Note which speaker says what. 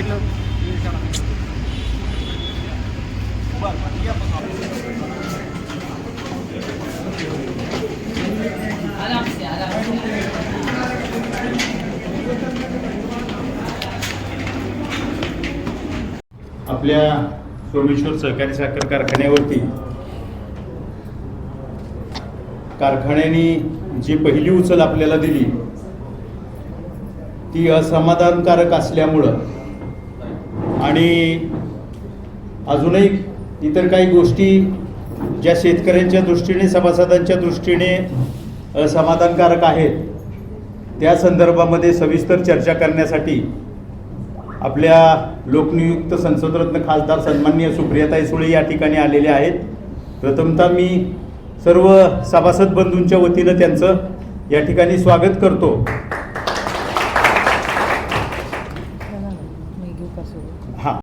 Speaker 1: साईडला आपल्या सोमेश्वर सहकारी साखर कारखान्यावरती कारखान्याने जी पहिली उचल आपल्याला दिली ती असमाधानकारक असल्यामुळं आणि अजूनही इतर काही गोष्टी ज्या शेतकऱ्यांच्या दृष्टीने सभासदांच्या दृष्टीने समाधानकारक आहेत त्या संदर्भामध्ये सविस्तर चर्चा करण्यासाठी आपल्या लोकनियुक्त संसदरत्न खासदार सन्माननीय सुप्रियाताई सुळे या ठिकाणी आलेले आहेत. प्रथमतः मी सर्व सभासद बंधूंच्या वतीनं त्यांचं या ठिकाणी स्वागत करतो. हां.